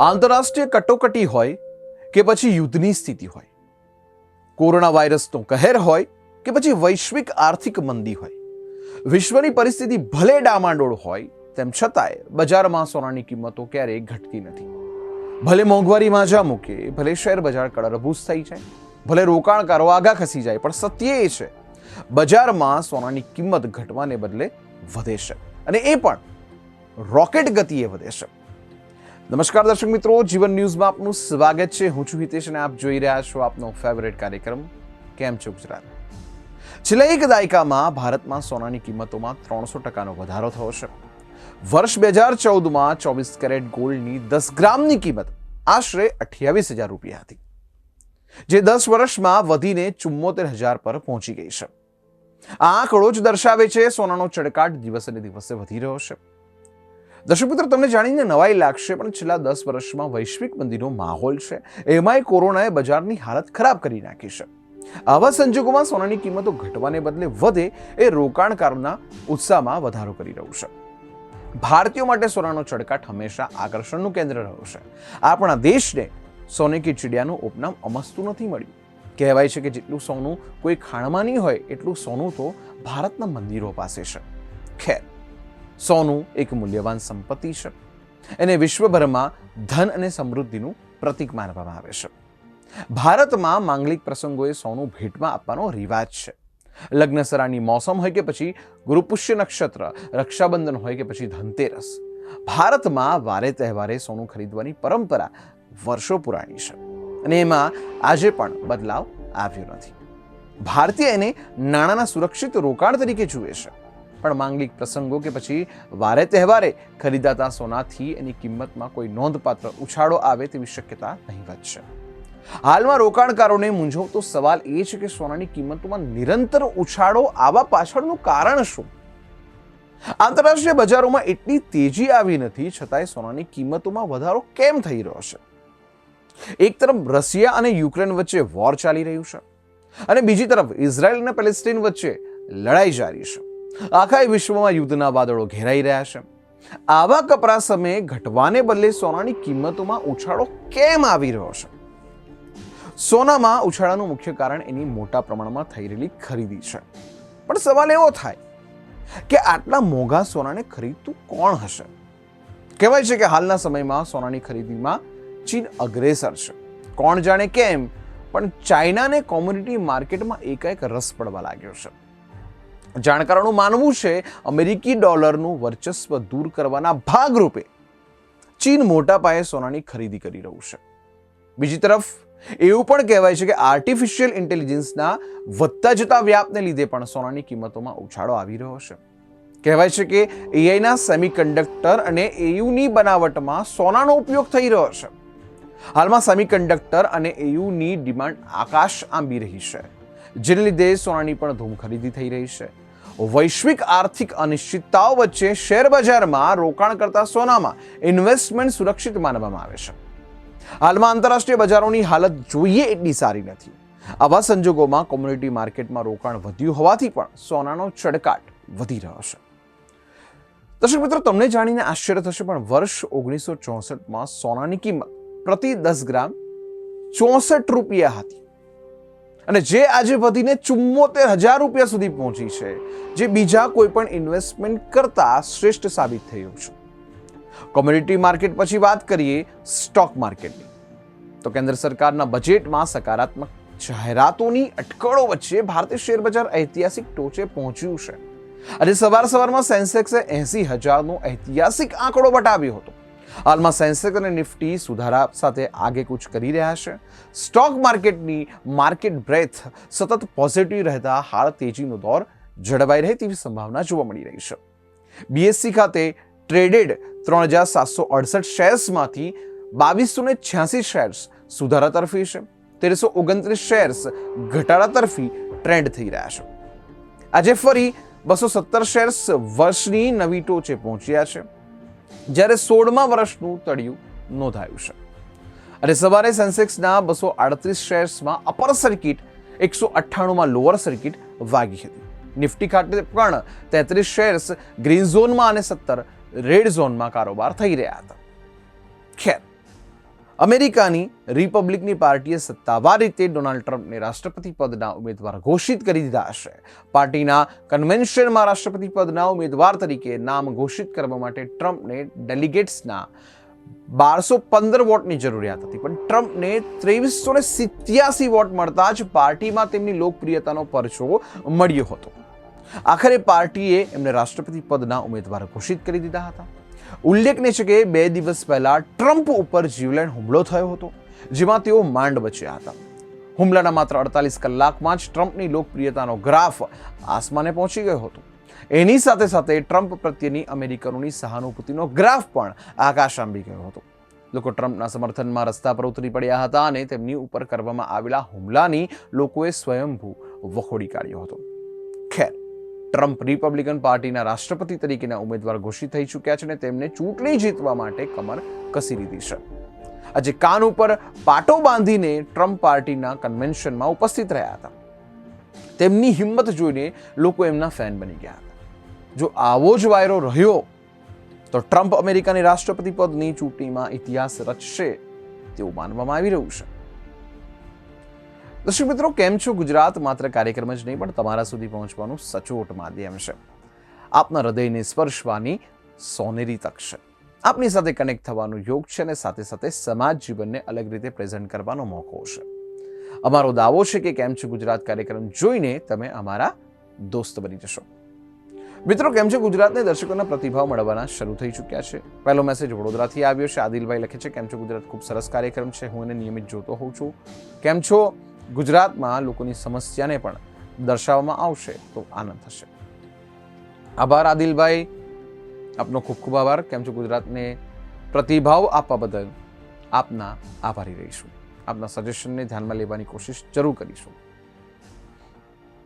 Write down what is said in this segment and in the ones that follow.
આંતરરાષ્ટ્રીય કટોકટી હોય કે પછી યુદ્ધની સ્થિતિ હોય, કોરોના વાયરસનો કહેર હોય કે પછી વૈશ્વિક આર્થિક મંદી હોય, વિશ્વની પરિસ્થિતિ ભલે ડામાડોળ હોય, તેમ છતાંય બજારમાં સોનાની કિંમતો ક્યારેય ઘટતી નથી. ભલે મોંઘવારીમાં માજા મૂકે, ભલે શેર બજાર કળરભૂસ થઈ જાય, ભલે રોકાણકારો આગા ખસી જાય, પણ સત્ય એ છે, બજારમાં સોનાની કિંમત ઘટવાને બદલે વધે છે. અને એ પણ રોકેટ ગતિએ વધે છે. નમસ્કાર દર્શક મિત્રો, જીવન ન્યૂઝમાં આપનું સ્વાગત છે. હું છું હિતેશ અને આપ જોઈ રહ્યા છો આપનો ફેવરેટ કાર્યક્રમ, કેમ છો ગુજરાત? છેલ્લા એક દાયકામાં ભારતમાં સોનાની કિંમતોમાં ત્રણસો ટકાનો વધારો થયો છે. વર્ષ બે હજાર ચૌદમાં ચોવીસ કેરેટ ગોલ્ડની દસ ગ્રામની કિંમત આશરે અઠ્યાવીસ હજાર રૂપિયા હતી, જે દસ વર્ષમાં વધીને ચુમ્મોતેર હજાર પર પહોંચી ગઈ છે. આ આંકડો જ દર્શાવે છે, સોનાનો ચડકાટ દિવસે ને દિવસે વધી રહ્યો છે. દર્શક મિત્રો તમને જાણીને નવાઈ લાગશે, પણ છેલ્લા દસ વર્ષમાં વૈશ્વિક મંદીનો માહોલ છે. એમાંય કોરોનાએ બજારની હાલત ખરાબ કરી નાખી છે. આવા સંજોગોમાં સોનાની કિંમતો ઘટવાને બદલે વધે એ રોકાણકારોના ઉત્સાહમાં વધારો કરી રહ્યું છે. ભારતીયો માટે સોનાનો ચડકાટ હંમેશા આકર્ષણનું કેન્દ્ર રહ્યું છે. આપણા દેશને સોને કી ચીડિયાનું ઉપનામ અમસ્તું નથી મળ્યું. કહેવાય છે કે જેટલું સોનું કોઈ ખાણમાં નહીં હોય, એટલું સોનું તો ભારતના મંદિરો પાસે છે. ખેર સોનું એક મૂલ્યવાન સંપત્તિ છે. એને વિશ્વભરમાં ધન અને સમૃદ્ધિનું પ્રતીક માનવામાં આવે છે. ભારતમાં માંગલિક પ્રસંગોએ સોનું ભેટમાં આપવાનો રિવાજ છે. લગ્નસરાની મોસમ હોય કે પછી ગુરુપુષ્ય નક્ષત્ર, રક્ષાબંધન હોય કે પછી ધનતેરસ. ભારતમાં વારે તહેવારે સોનું ખરીદવાની પરંપરા વર્ષો પુરાણી છે. અને એમાં આજે પણ બદલાવ આવ્યો નથી. ભારતીય એને નાણાંના સુરક્ષિત રોકાણ તરીકે જુએ છે. પણ માંગલિક પ્રસંગો કે પછી વારે તહેવારે ખરીદાતા સોનાથી એની કિંમતમાં કોઈ નોંધપાત્ર ઉછાળો આવે તેવી શક્યતા નહીવત છે હાલમાં રોકાણકારોને મૂંઝવતો સવાલ એ છે કે સોનાની કિંમતોમાં નિરંતર ઉછાળો આવવા પાછળનું કારણ શું? આંતરરાષ્ટ્રીય બજારોમાં એટલી તેજી આવી નથી, છતાંય સોનાની કિંમતોમાં વધારો કેમ થઈ રહ્યો છે? એક તરફ રશિયા અને યુક્રેન વચ્ચે વોર ચાલી રહ્યું છે અને બીજી તરફ ઇઝરાયલ અને પેલેસ્ટીન વચ્ચે લડાઈ જારી છે. આખા વિશ્વમાં યુદ્ધના વાદળો ઘેરાઈ રહ્યા છે. આવા કપરા સમયે ઘટવાને બદલે સોનાની કિંમતોમાં ઉછાળો કેમ આવી રહ્યો છે? સોનામાં ઉછાળાનું મુખ્ય કારણ એની મોટા પ્રમાણમાં થઈ રહેલી ખરીદી છે. પણ સવાલ એવો થાય કે આટલા મોંઘા સોનાને ખરીદતું કોણ હશે? કહેવાય છે કે હાલના સમયમાં સોનાની ખરીદીમાં ચીન અગ્રેસર છે. કોણ જાણે કેમ? પણ ચાઇનાને કોમ્યુનિટી માર્કેટમાં એકાએક રસ પડવા લાગ્યો છે. જાણકારોનું માનવું છે, અમેરિકી ડોલરનું વર્ચસ્વ દૂર કરવાના ભાગરૂપે ચીન મોટા પાયે સોનાની ખરીદી કરી રહ્યું છે. બીજી તરફ, એવું પણ કહેવાય છે કે આર્ટિફિશિયલ ઇન્ટેલિજન્સના વધતા જતા વ્યાપને લીધે પણ સોનાની કિંમતોમાં ઉછાળો આવી રહ્યો છે. કહેવાય છે કે એઆઈના સેમિકન્ડક્ટર અને એયુની બનાવટમાં સોનાનો ઉપયોગ થઈ રહ્યો છે. હાલમાં સેમિકન્ડક્ટર અને એયુની ડિમાન્ડ આકાશ આંબી રહી છે, જેને લીધે સોનાની પણ ધૂમ ખરીદી થઈ રહી છે. વૈશ્વિક આર્થિક અનિશ્ચિતતાઓ વચ્ચે શેર બજારમાં રોકાણ કરતા સોનામાં ઇન્વેસ્ટમેન્ટ સુરક્ષિત માનવામાં આવે છે. હાલમાં આંતરરાષ્ટ્રીય બજારોની હાલત જોઈએ એટલી સારી નથી. આવા સંજોગોમાં કોમ્યુનિટી માર્કેટમાં રોકાણ વધ્યું હોવાથી પણ સોનાનો ચડકાટ વધી રહ્યો છે. દર્શક મિત્રો, તમને જાણીને આશ્ચર્ય થશે, પણ વર્ષ ઓગણીસો ચોસઠમાં સોનાની કિંમત પ્રતિ દસ ગ્રામ ચોસઠ રૂપિયા હતી. અને જે આજે વધીને ચુમ્મોતેર હજાર રૂપિયા સુધી પહોંચી છે, જે બીજા કોઈ પણ ઇન્વેસ્ટમેન્ટ કરતા શ્રેષ્ઠ સાબિત થયું છે. કોમ્યુનિટી માર્કેટ પછી વાત કરીએ સ્ટોક માર્કેટની તો કેન્દ્ર સરકારના બજેટમાં સકારાત્મક જાહેરાતોની અટકળો વચ્ચે ભારતીય શેર બજાર ઐતિહાસિક ટોચે પહોંચ્યું છે. અને સવાર સવારમાં સેન્સેક્સે એસી હજારનો ઐતિહાસિક આંકડો વટાવ્યો હતો. હાલમાં સેન્સેક્સ અને નિફ્ટી સુધારા સાથે આગેકૂચ કરી રહ્યા છે. સ્ટોક માર્કેટની માર્કેટ બ્રેથ સતત પોઝિટિવ રહેતા હાલ તેજીનો દોર જળવાઈ રહે તેવી સંભાવના જોવા મળી રહી છે. બીએસસી ખાતે ટ્રેડેડ ત્રણ હજાર સાતસો અડસઠ શેર્સમાંથી બાવીસો ને છ્યાસી શેર્સ સુધારા તરફી છે. તેરસો ઓગણત્રીસ શેર્સ ઘટાડા તરફી ટ્રેન્ડ થઈ રહ્યા છે. આજે ફરી બસો સત્તર શેર્સ વર્ષની નવી ટોચે પહોંચ્યા છે. જ્યારે સોળમા વર્ષનું તળિયું નોંધાયું છે. અને સવારે સેન્સેક્સના બસો આડત્રીસ શેર્સમાં અપર સર્કિટ, એકસો અઠ્ઠાણુંમાં લોઅર સર્કિટ વાગી હતી. નિફ્ટી ખાતે પણ તેત્રીસ શેર્સ ગ્રીન ઝોનમાં અને સત્તર રેડ ઝોનમાં કારોબાર થઈ રહ્યા હતા. ખેર અમેરિકાની રિપબ્લિકની પાર્ટીએ સત્તાવાર રીતે ડોનાલ્ડ ટ્રમ્પને રાષ્ટ્રપતિ પદના ઉમેદવાર ઘોષિત કરી દીધા હશે. પાર્ટીના કન્વેન્શનમાં રાષ્ટ્રપતિ પદના ઉમેદવાર તરીકે નામ ઘોષિત કરવા માટે ટ્રમ્પને ડેલિગેટ્સના બારસો પંદર વોટની જરૂરિયાત હતી. પણ ટ્રમ્પને ત્રેવીસો ને સિત્યાસી વોટ મળતા જ પાર્ટીમાં તેમની લોકપ્રિયતાનો પરચો મળ્યો હતો. આખરે પાર્ટીએ એમને રાષ્ટ્રપતિ પદના ઉમેદવાર ઘોષિત કરી દીધા હતા. ઉલ્લેખનીય છે કે બે દિવસ પહેલા ટ્રમ્પ ઉપર જીવલેણ હુમલો થયો હતો, જેમાં તેઓ માંડ બચ્યા હતા. હુમલાના માત્ર અડતાલીસ કલાકમાં જ ટ્રમ્પની લોકપ્રિયતાનો ગ્રાફ આસમાને પહોંચી ગયો હતો. એની સાથે સાથે ટ્રમ્પ પ્રત્યેની અમેરિકનોની સહાનુભૂતિનો ગ્રાફ પણ આકાશ આંબી ગયો હતો. લોકો ટ્રમ્પના સમર્થનમાં રસ્તા પર ઉતરી પડ્યા હતા અને તેમની ઉપર કરવામાં આવેલા હુમલાની લોકોએ સ્વયંભૂ વખોડી કાઢ્યો હતો. ખેર ટ્રમ્પ રિપબ્લિકન પાર્ટીના રાષ્ટ્રપતિ તરીકેના ઉમેદવાર ઘોષિત થઈ ચૂક્યા છે અને તેમને ચૂંટણી જીતવા માટે કમર કસી લીધી છે. આજે કાન ઉપર પાટો બાંધીને ટ્રમ્પ પાર્ટીના કન્વેન્શનમાં ઉપસ્થિત રહ્યા હતા. તેમની હિંમત જોઈને લોકો એમના ફેન બની ગયા હતા. જો આવો જ વાયરો રહ્યો, તો ટ્રમ્પ અમેરિકાની રાષ્ટ્રપતિ પદની ચૂંટણીમાં ઇતિહાસ રચશે તેવું માનવામાં આવી રહ્યું છે. દર્શક મિત્રો, કેમ છો? ગુજરાત માત્ર કાર્યક્રમ જ નહીં, પણ તમારા સુધી પહોંચવાનું સચોટ માધ્યમ છે. આપના હૃદયને સ્પર્શવાની સોનેરી તક છે. આપની સાથે કનેક્ટ થવાનો યોગ છે અને સાથે સાથે સમાજ જીવનને અલગ રીતે પ્રેઝન્ટ કરવાનો મોકો છે. અમારો દાવો છે કે કેમ છે ગુજરાત કાર્યક્રમ જોઈને તમે અમારા દોસ્ત બની જશો. મિત્રો, કેમ છે? ગુજરાતને દર્શકોના પ્રતિભાવ મળવાના શરૂ થઈ ચૂક્યા છે. પહેલો મેસેજ વડોદરાથી આવ્યો છે. આદિલભાઈ લખે છે, કેમ છો? ગુજરાત ખૂબ સરસ કાર્યક્રમ છે. હું એને નિયમિત જોતો હોઉં છું. કેમ છો? ગુજરાતમાં લોકોની સમસ્યાને પણ દર્શાવવામાં આવશે તો આનંદ થશે. આભાર આદિલભાઈ. આપનો ખૂબ ખૂબ આભાર. કેમ છો? ગુજરાતને પ્રતિભાવ આપવા બદલ આપના આભારી રહીશું. આપના સજેશનને ધ્યાનમાં લેવાની કોશિશ જરૂર કરીશું.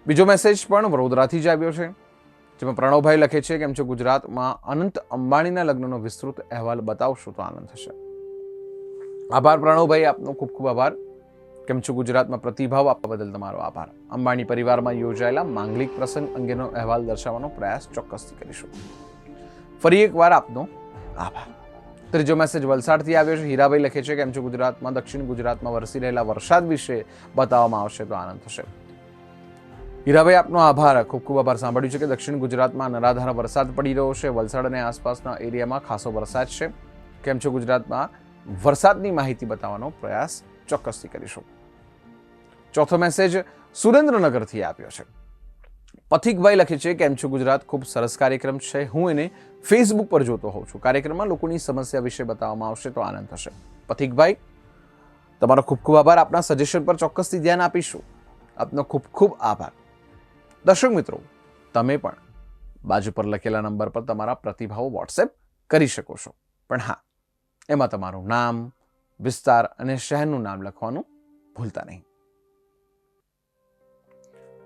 બીજો મેસેજ પણ વડોદરાથી જ આવ્યો છે, જેમાં પ્રણવભાઈ લખે છે, કેમ છો? ગુજરાતમાં અનંત અંબાણીના લગ્નનો વિસ્તૃત અહેવાલ બતાવશો તો આનંદ થશે. આભાર પ્રણવભાઈ. આપનો ખૂબ ખૂબ આભાર. કેમ છો ગુજરાતમાં પ્રતિભાવ આપવા બદલ તમારો આભાર. અંબાણી પરિવારમાં યોજાયેલા માંગલિક પ્રસંગ અંગેનો અહેવાલ દર્શાવવાનો પ્રયાસ ચોક્કસથી કરીશું. ફરી એકવાર આપનો આભાર. ત્રીજો મેસેજ વલસાડથી આવ્યો છે. હીરાભાઈ લખે છે, કેમ છો ગુજરાતમાં? દક્ષિણ ગુજરાતમાં વરસી રહેલા વરસાદ વિશે બતાવવામાં આવશે તો આનંદ થશે. હીરાભાઈ, આપનો આભાર. ખૂબ ખૂબ આભાર. સાંભળ્યું છે કે દક્ષિણ ગુજરાતમાં નરાધાર વરસાદ પડી રહ્યો છે. વલસાડ અને આસપાસના એરિયામાં ખાસો વરસાદ છે. કેમ છો ગુજરાતમાં? વરસાદની માહિતી બતાવવાનો પ્રયાસ ચોક્કસથી કરીશું. ચોથો મેસેજ સુરેન્દ્રનગરથી આપ્યો છે. પથિકભાઈ લખે છે કેમ છો ગુજરાત, ખૂબ સરસ કાર્યક્રમ છે. હું એને ફેસબુક પર જોતો હોઉં છું. કાર્યક્રમમાં લોકોની સમસ્યા વિશે બતાવવામાં આવશે તો આનંદ થશે. પથિકભાઈ, તમારો ખૂબ ખૂબ આભાર. આપના સજેશન પર ચોક્કસથી ધ્યાન આપીશું. આપનો ખૂબ ખૂબ આભાર. દર્શક મિત્રો, તમે પણ બાજુ પર લખેલા નંબર પર તમારા પ્રતિભાવો વોટ્સએપ કરી શકો છો. પણ હા, એમાં તમારું નામ, વિસ્તાર અને શહેરનું નામ લખવાનું ભૂલતા નહીં.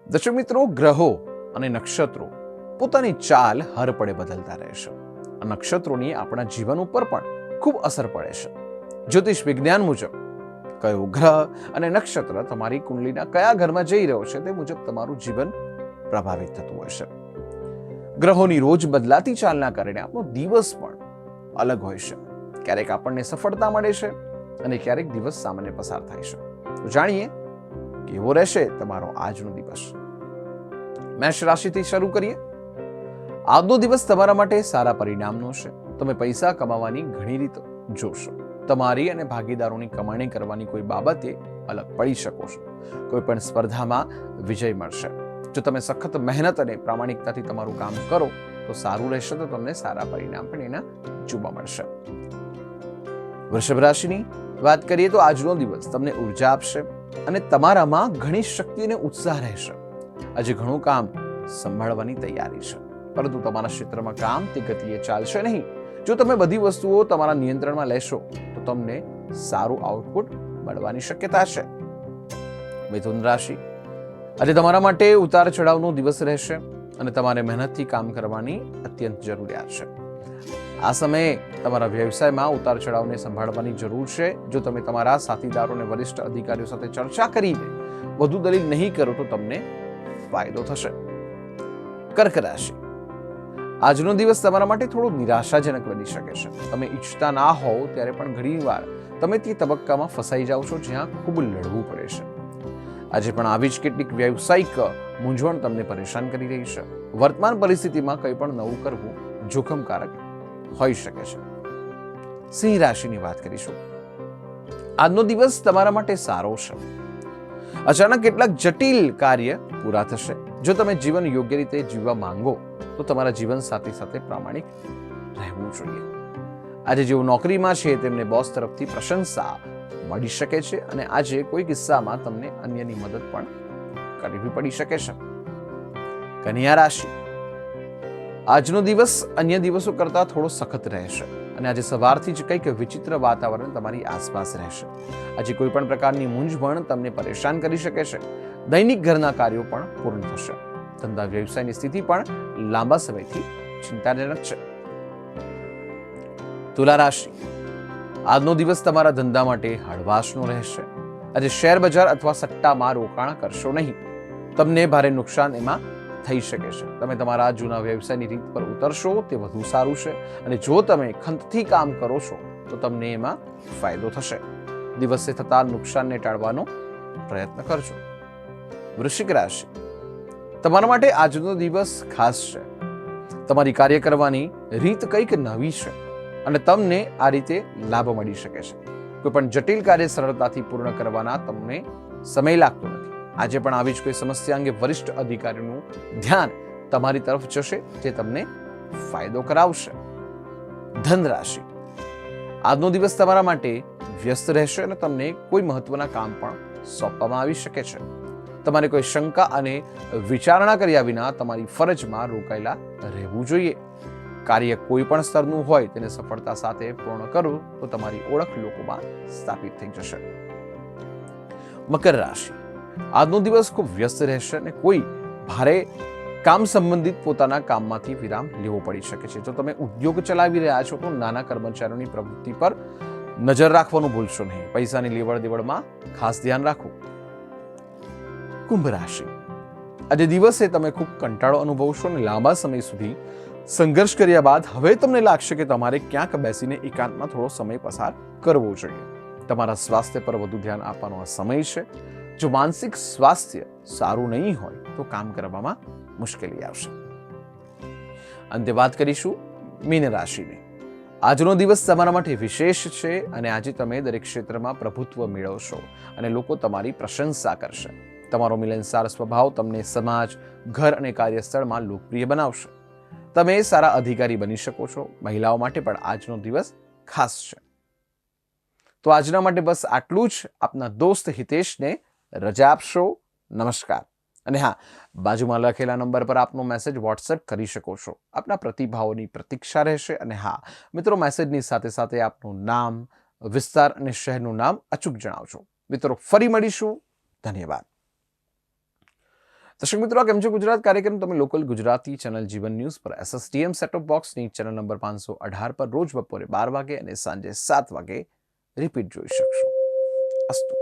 દર્શક મિત્રો ગ્રહો અને નક્ષત્રો પોતાની ચાલ હર પડે બદલતા રહે છે. નક્ષત્રોની આપણા જીવન ઉપર પણ ખૂબ અસર પડે છે. જ્યોતિષ વિજ્ઞાન મુજબ કયો ગ્રહ અને નક્ષત્ર તમારી કુંડલીના કયા ઘરમાં જઈ રહ્યો છે તે મુજબ તમારું જીવન પ્રભાવિત થતું હોય છે. ગ્રહોની રોજ બદલાતી ચાલના કારણે આપણો દિવસ પણ અલગ હોય છે. ક્યારેક આપણને સફળતા મળે છે અને ક્યારેક દિવસ સામાન્ય પસાર થાય છે. જાણીએ કેવો રહેશે તમારો આજનો દિવસ? મેષ રાશિથી શરૂ કરીએ. આજનો દિવસ તમારા માટે સારા પરિણામનો છે તમે પૈસા કમાવાની ઘણી રીતો જોશો. તમારી અને ભાગીદારોની કમાણી કરવાની કોઈ બાબતે અલગ પડી શકો છો. કોઈ પણ સ્પર્ધામાં વિજય મળશે. જો તમે સખત મહેનત અને પ્રામાણિકતાથી તમારું કામ કરો, તો સારું રહેશે તો તમને સારા પરિણામ પણ એના જોવા મળશે. વૃષભ રાશિની વાત કરીએ તો આજનો દિવસ તમને ઊર્જા આપશે. અને તમારામાં ઘણી શક્તિ અને ઉત્સાહ રહેશે આજે ઘણું કામ સંભાળવાની તૈયારી છે. પરંતુ તમારા ક્ષેત્રમાં કામ તે ગતિએ ચાલશે નહીં. જો તમે બધી વસ્તુઓ તમારા નિયંત્રણમાં લેશો, તો તમને સારું આઉટપુટ મળવાની શક્યતા છે. મિથુન રાશિ. આજે તમારા માટે ઉતાર ચઢાવનો દિવસ રહેશે અને તમારે મહેનતથી કામ કરવાની અત્યંત જરૂરિયાત છે. આ સમયે તમારા વ્યવસાયમાં ઉતાર ચઢાવને સંભાળવાની જરૂર છે. જો તમે તમારા સાથીદારો અને વરિષ્ઠ અધિકારીઓ સાથે ચર્ચા કરીને વધુ દલીલ નહીં કરો તો તમને ફાયદો થશે. કર્ક રાશિ. આજનો દિવસ તમારા માટે થોડો નિરાશાજનક બની શકે છે. તમે ઈચ્છતા ના હોવ ત્યારે પણ ઘણીવાર તમે તે તબક્કામાં ફસાઈ જાઓ છો જ્યાં ખૂબ લડવું પડે છે. આજે પણ આવી જ કેટલીક વ્યવસાયિક મૂંઝવણ તમને પરેશાન કરી રહી છે. વર્તમાન પરિસ્થિતિમાં કંઈ પણ નવું કરવું જોખમકારક હોઈ શકે છે. સિંહ રાશિની વાત કરીશું. આજનો દિવસ તમારા માટે સારો છે. અચાનક કેટલાક જટિલ કાર્ય પૂરા થશે. જો તમે જીવન યોગ્ય રીતે જીવવા માંગો, તો તમારા જીવન સાથે સાથે પ્રામાણિક રહેવું જોઈએ. આજે જેઓ નોકરીમાં છે, તેમને બોસ તરફથી પ્રશંસા મળી શકે છે અને આજે કોઈ કિસ્સામાં તમને અન્યની મદદ પણ કરવી પડી શકે છે. કન્યા રાશિ આજનો દિવસ અન્ય દિવસો કરતાં થોડો સખત રહેશે અને આજે સવારથી જ કંઈક વિચિત્ર વાતાવરણ તમારી આસપાસ રહેશે. આજે કોઈ પણ પ્રકારની મૂંઝવણ તમને પરેશાન કરી શકે છે. દૈનિક ઘરના કાર્યો પણ પૂર્ણ થશે. ધંધા વ્યવસાયની સ્થિતિ પણ લાંબા સમયથી ચિંતાજનક છે. તુલા રાશિ. આજનો દિવસ તમારા ધંધા માટે હળવાશનો રહેશે. આજે શેર બજાર અથવા સટ્ટામાં રોકાણ કરશો નહીં. તમને ભારે નુકસાન એમાં થઈ શકે છે. તમે તમારા જૂના વ્યવસાયની રીત પર ઉતરશો, તે વધુ સારું છે. અને જો તમે ખંતથી કામ કરો છો, તો તમને એમાં ફાયદો થશે. દિવસે થતા નુકસાનને ટાળવાનો પ્રયત્ન કરજો. વૃશ્ચિક રાશિ. તમારા માટે આજનો દિવસ ખાસ છે. તમારી કાર્ય કરવાની રીત કંઈક નવી છે અને તમને આ રીતે લાભ મળી શકે છે. કોઈ પણ જટિલ કાર્ય સરળતાથી પૂર્ણ કરવાના તમને સમય લાગતો નથી. આજે પણ આવી જ કોઈ સમસ્યા અંગે વરિષ્ઠ અધિકારીનું ધ્યાન તમારી તરફ જશે, જે તમને ફાયદો કરાવશે. ધન રાશિ આજનો દિવસ તમારા માટે વ્યસ્ત રહેશે અને તમને કોઈ મહત્વના કામ પણ સોંપવામાં આવી શકે છે. તમારે કોઈ શંકા અને વિચારણા કર્યા વિના તમારી ફરજમાં રોકાયેલા રહેવું જોઈએ. કાર્ય કોઈ પણ સ્તરનું હોય, તેને સફળતા સાથે પૂર્ણ કરો, તો તમારી ઓળખ લોકોમાં સ્થાપિત થઈ જશે. મકર રાશિ. આજનો દિવસ ખૂબ વ્યસ્ત રહેશે અને કોઈ ભારે કામ સંબંધિત પોતાના કામમાંથી વિરામ લેવો પડી શકે છે. જો તમે ઉદ્યોગ ચલાવી રહ્યા છો તો નાના કર્મચારીઓની પ્રવૃત્તિ પર નજર રાખવાનું ભૂલશો નહીં. પૈસાની લેવડ દેવડમાં ખાસ ધ્યાન રાખવું કુંભ રાશિ. આજે દિવસે તમે ખૂબ કંટાળો અનુભવશો અને લાંબા સમય સુધી સંઘર્ષ કર્યા બાદ હવે તમને લાગશે કે તમારે ક્યાંક બેસીને એકાંતમાં થોડો સમય પસાર કરવો જોઈએ. તમારા સ્વાસ્થ્ય પર વધુ ધ્યાન આપવાનો આ સમય છે. જો માનસિક સ્વાસ્થ્ય સારું નહીં હોય, તો કામ કરવામાં મુશ્કેલી આવશે. અંતે વાત કરીશું મીન રાશિની. આજનો દિવસ તમારા માટે વિશેષ છે અને આજે તમે દરેક ક્ષેત્રમાં પ્રભુત્વ મેળવશો અને લોકો તમારી પ્રશંસા કરશે. તમારો મિલનસાર સ્વભાવ તમને સમાજ, ઘર અને કાર્યસ્થળમાં લોકપ્રિય બનાવશે. તમે સારા અધિકારી બની શકો છો. મહિલાઓ માટે પણ આજનો દિવસ ખાસ છે. તો આજના માટે બસ આટલું જ. આપના દોસ્ત હિતેશને રજા આપશો. નમસ્કાર. અને હા, બાજુમાં લખેલા નંબર પર આપનો મેસેજ વોટ્સએપ કરી શકો છો. આપના પ્રતિભાવોની પ્રતીક્ષા રહેશે અને હા, મિત્રો મેસેજની સાથે સાથે આપનું નામ, વિસ્તાર અને શહેરનું નામ અચૂક જણાવજો. મિત્રો, ફરી મળીશું. ધન્યવાદ. દર્શક મિત્રો કેમ છો? ગુજરાત કાર્યક્રમ તમે local Gujarati channel Jivan news પર એસએસટીએમ સેટઅપ બોક્સની ચેનલ નંબર પાંચસો અઢાર પર રોજ બપોરે બાર વાગે અને સાંજે સાત વાગે રિપીટ જોઈ શકશો. અસ્તુ.